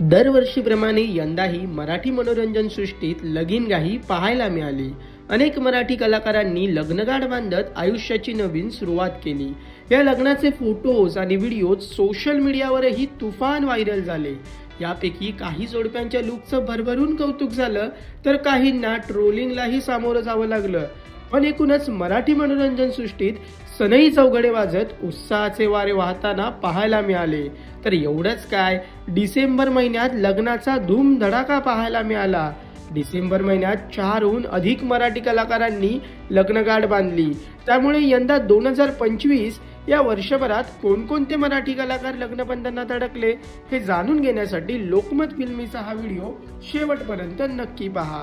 दरवर्षीप्रमाणे यंदाही मराठी मनोरंजन सृष्टीत लगीनगाही पाहायला मिळाली. अनेक मराठी कलाकारांनी लग्नगाठ बांधत आयुष्याची नवीन सुरुवात केली. या लग्नाचे फोटोज आणि व्हिडिओज सोशल मीडियावरही तुफान व्हायरल झाले. यापैकी काही जोडप्यांच्या लुकचं भरभरून कौतुक झालं तर काहींना ट्रोलिंगलाही सामोरं जावं लागलं. पण एकूणच मराठी मनोरंजन सृष्टीत सनई चौघडे वाजत उत्साहाचे वारे वाहताना पाहायला मिळाले. तर एवढंच काय? डिसेंबर महिन्यात लग्नाचा धूमधडाका पाहायला मिळाला. डिसेंबर महिन्यात चारहून अधिक मराठी कलाकारांनी लग्नगाठ बांधली. त्यामुळे यंदा दोन हजार पंचवीस या वर्षभरात कोणकोणते मराठी कलाकार लग्नबंधनात अडकले हे जाणून घेण्यासाठी लोकमत फिल्मीचा हा व्हिडिओ शेवटपर्यंत नक्की पहा.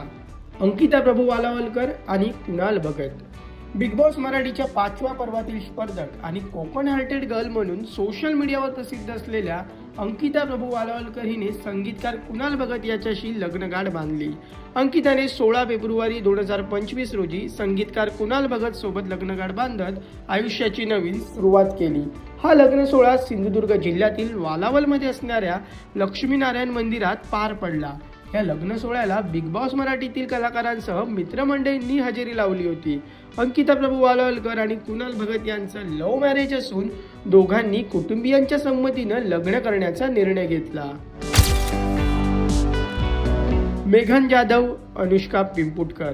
अंकिता प्रभू वालावलकर आणि कुणाल भगत बिग बॉस मराठीच्या पाचव्या पर्वातील स्पर्धक आणि कोकण हार्टेड गर्ल म्हणून सोशल मीडियावर प्रसिद्ध असलेल्या अंकिता प्रभू वालावलकर हिने संगीतकार कुणाल भगत याच्याशी लग्नगाठ बांधली. अंकिताने सोळा फेब्रुवारी दोन हजार पंचवीस रोजी संगीतकार कुणाल भगत सोबत लग्नगाठ बांधत आयुष्याची नवीन सुरुवात केली. हा लग्न सोहळा सिंधुदुर्ग जिल्ह्यातील वालावलमध्ये असणाऱ्या लक्ष्मीनारायण मंदिरात पार पडला. या लग्न सोहळ्याला बिग बॉस मराठीतील कलाकारांसह मित्रमंडळींनी हजेरी लावली होती. अंकिता प्रभू वालवलकर आणि कुणाल भगत यांचं लव्ह मॅरेज असून दोघांनी कुटुंबियांच्या संमतीनं लग्न करण्याचा निर्णय घेतला. मेघन जाधव अनुष्का पिंपुटकर.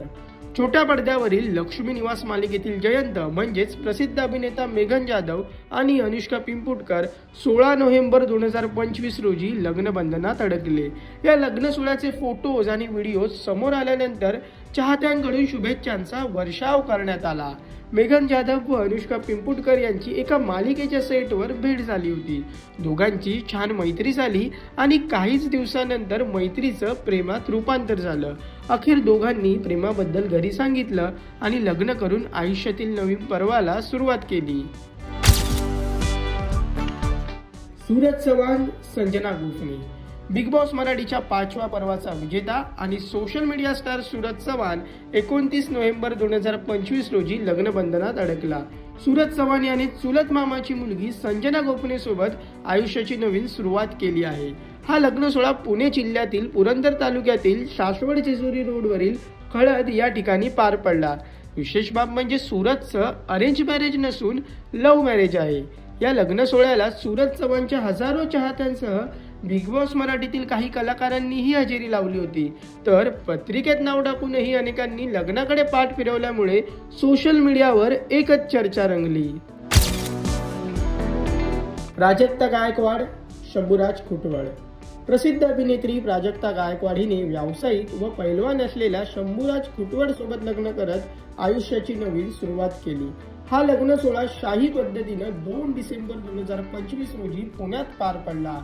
छोट्या पडद्यावरील लक्ष्मी निवास मालिकेतील जयंत म्हणजेच प्रसिद्ध अभिनेता मेघन जाधव आणि अनुष्का पिंपुटकर सोळा नोव्हेंबर दोन हजार पंचवीस रोजी लग्नबंधनात अडकले. या लग्न सोहळ्याचे फोटोज आणि व्हिडिओज समोर आल्यानंतर चाहत्यांकडून शुभेच्छांचा वर्षाव करण्यात आला. मेघन जाधव व अनुष्का पिंपुटकर यांची एका मालिकेच्या सेटवर भेट झाली होती. दोघांची छान मैत्री झाली आणि काहीच दिवसानंतर मैत्रीचं प्रेमात रूपांतर झालं. अखेर दोघांनी प्रेमाबद्दल घरी सांगितलं आणि लग्न करून आयुष्यातील नवीन पर्वाला सुरुवात केली. सूरज चव्हाण संजना गोखणे बिग बॉस मराठीच्या पाचव्या पर्वाचा विजेता आणि social media star Suraj Chavan एकोणतीस नोव्हेंबर दोन हजार पंचवीस रोजी लग्नबंधनात अडकला. सूरज चव्हाण याने चुलत मामाची मुलगी संजना गोपनेसोबत आयुष्याची नवीन सुरुवात केली आहे. हा लग्न सोहळा पुणे जिल्ह्यातील पुरंदर तालुक्यातील सासवड जेजुरी रोडवरील खळद या ठिकाणी पार पडला. विशेष बाब म्हणजे सूरजचं अरेंज मॅरेज नसून लव्ह मॅरेज आहे. या लग्न सोहळ्याला सूरज चव्हाणच्या हजारो चाहत्यांसह बिग बॉस मराठीतील काही कलाकारांनीही हजेरी लावली होती. तर पत्रिकेत नाव टाकूनही अनेकांनी लग्नाकडे पाठ फिरवल्यामुळे सोशल मीडियावर एकच चर्चा रंगली. प्राजक्ता गायकवाड शंभूराज खुटवळ. प्रसिद्ध अभिनेत्री प्राजक्ता गायकवाड हिने व्यावसायिक व पैलवान असलेल्या शंभूराज खुटवड सोबत लग्न करत आयुष्याची नवीन सुरुवात केली. हा लग्न सोहळा शाही पद्धतीनं दोन डिसेंबर दोन हजार पंचवीस रोजी पुण्यात पार पडला.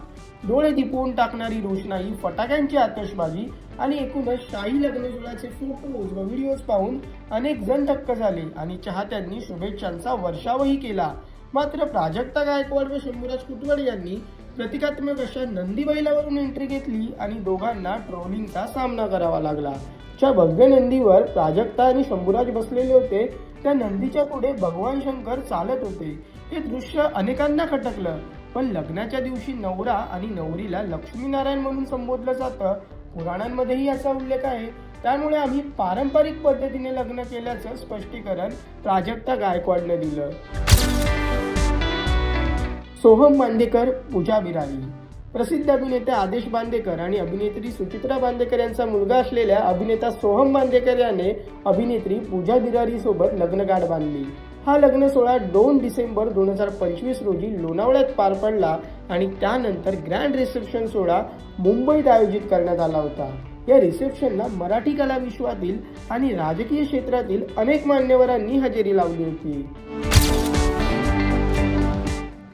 डोळे दिपवून टाकणारी रोषणाई फटाक्यांची आतषबाजी आणि एकूणच शाही लग्न फोटोज व व्हिडिओज पाहून अनेक जण थक्क झाले आणि चाहत्यांनी शुभेच्छांचा वर्षावही केला. मात्र प्राजक्ता गायकवाड व शंभूराज कुटवड यांनी प्रतिकात्मक अशा नंदी बैलावरून एंट्री घेतली आणि दोघांना ट्रोलिंगचा सामना करावा लागला. ज्या भव्य नंदीवर प्राजक्ता आणि शंभूराज बसलेले होते. त्या नंदीच्या पुढे भगवान शंकर चालत होते. हे दृश्य अनेकांना खटकलं. पण लग्नाच्या दिवशी नवरा आणि नवरीला लक्ष्मीनारायण म्हणून संबोधलं जातं. पुराणांमध्येही असा उल्लेख आहे. त्यामुळे आम्ही पारंपरिक पद्धतीने लग्न केल्याचं स्पष्टीकरण प्राजक्ता गायकवाडनं दिलं. सोहम बांदेकर पूजा बिरारी प्रसिद्ध अभिनेते आदेश बांदेकर आणि अभिनेत्री सुचित्रा बांदेकर यांचा मुलगा असलेल्या अभिनेता सोहम बांदेकर याने अभिनेत्री पूजा बिरारी सोबत लग्नगाठ बांधली. हा लग्न सोहळा दोन डिसेंबर दोन हजार पंचवीस रोजी लोणावळ्यात पार पडला आणि त्यानंतर ग्रँड रिसेप्शन सोहळा मुंबईत आयोजित करण्यात आला होता. या रिसेप्शनला मराठी कला विश्वातील आणि राजकीय क्षेत्रातील अनेक मान्यवरांनी हजेरी लावली होती.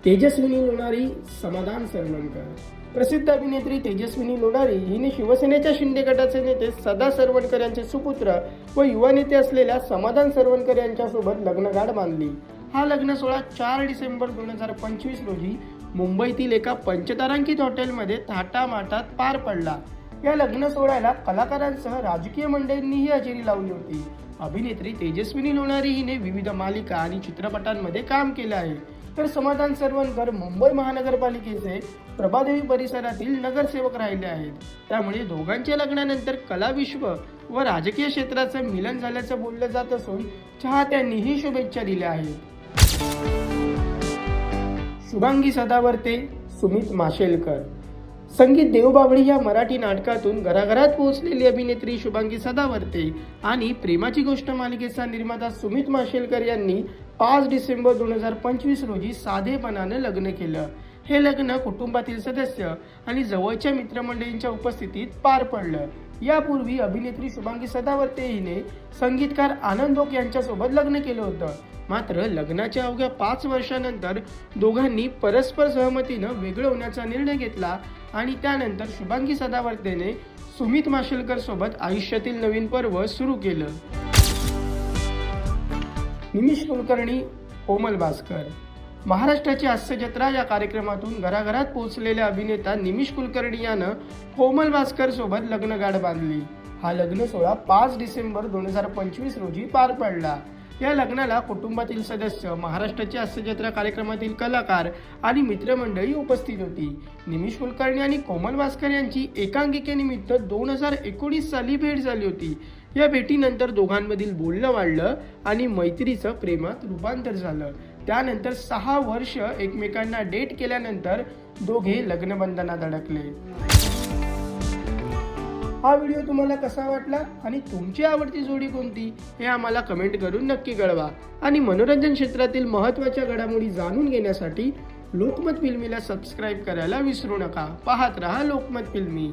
तेजस्विनी लोणारी समाधान सरवणकर प्रसिद्ध अभिनेत्री तेजस्विनी लोणारी हिने शिवसेनेच्या शिंदे गटाचे नेते सदा सरवणकर यांचे सुपुत्र व युवा नेते असलेल्या समाधान सरवणकर यांच्यासोबत लग्नगाठ बांधली. हा लग्न सोहळा चार डिसेंबर दोन हजार पंचवीस रोजी मुंबईतील एका पंचतारांकित हॉटेलमध्ये थाटामाटात पार पडला. या लग्न सोहळ्याला कलाकारांसह राजकीय मंडळींनीही हजेरी लावली होती. अभिनेत्री तेजस्विनी लोणारी हिने विविध मालिका आणि चित्रपटांमध्ये काम केले आहे. तर समाधान सरवणकर मुंबई महानगरपालिकेचे प्रभादेवी परिसरातील नगरसेवक राहिले आहेत. त्यामुळे दोघांच्या लग्नानंतर कलाविश्व व राजकीय क्षेत्राचं मिलन झाल्याचं बोललं जात असून चाहत्यांनीही शुभेच्छा दिल्या आहेत. शुभांगी सदावर्ते सुमित माशेलकर. संगीत देवबावळी या मराठी नाटकातून घराघरात पोहोचलेली अभिनेत्री शुभांगी सदावर्ते आणि प्रेमाची गोष्ट मालिकेचा निर्माता सुमित माशेलकर यांनी पाच डिसेंबर दोन हजार पंचवीस रोजी साधेपणानं लग्न केलं. हे लग्न कुटुंबातील सदस्य आणि जवळच्या मित्रमंडळींच्या उपस्थितीत पार पडलं. यापूर्वी अभिनेत्री शुभांगी सदावर्ते हिने संगीतकार आनंद ओक यांच्यासोबत लग्न केलं होतं. मात्र लग्नाच्या अवघ्या पाच वर्षानंतर दोघांनी परस्पर सहमतीनं वेगळं होण्याचा निर्णय घेतला आणि त्यानंतर शुभांगी सदावर्तेने सुमित माशेलकर सोबत आयुष्यातील नवीन पर्व सुरू केलं. निमिष कुलकर्णी कोमल भास्कर. महाराष्ट्राची हास्यजत्रा या कार्यक्रमातून घराघरात पोहोचलेल्या अभिनेता निमिष कुलकर्णी यानं कोमल भास्कर सोबत लग्नगाठ बांधली. हा लग्न सोहळा पाच डिसेंबर दोन हजार पंचवीस रोजी पार पडला. या लग्नाला कुटुंबातील सदस्य महाराष्ट्राची हास्यजत्रा कार्यक्रमातील कलाकार आणि मित्रमंडळी उपस्थित होती. निमिष कुलकर्णी आणि कोमल भास्कर यांची एकांकिकेनिमित्त दोन हजार एकोणीस साली भेट झाली होती. या भेटीनंतर दोघांमधील बोलणं वाढलं आणि मैत्रीचं प्रेमात रूपांतर झालं. त्यानंतर सहा वर्ष एकमेकांना डेट केल्यानंतर दोघे लग्नबंधनात अडकले. हा व्हिडिओ तुम्हाला कसा वाटला आणि तुमची आवडती जोडी कोणती हे आम्हाला कमेंट करून नक्की कळवा. आणि मनोरंजन क्षेत्रातील महत्त्वाच्या घडामोडी जाणून घेण्यासाठी लोकमत फिल्मीला सबस्क्राईब करायला विसरू नका. पाहत रहा लोकमत फिल्मी.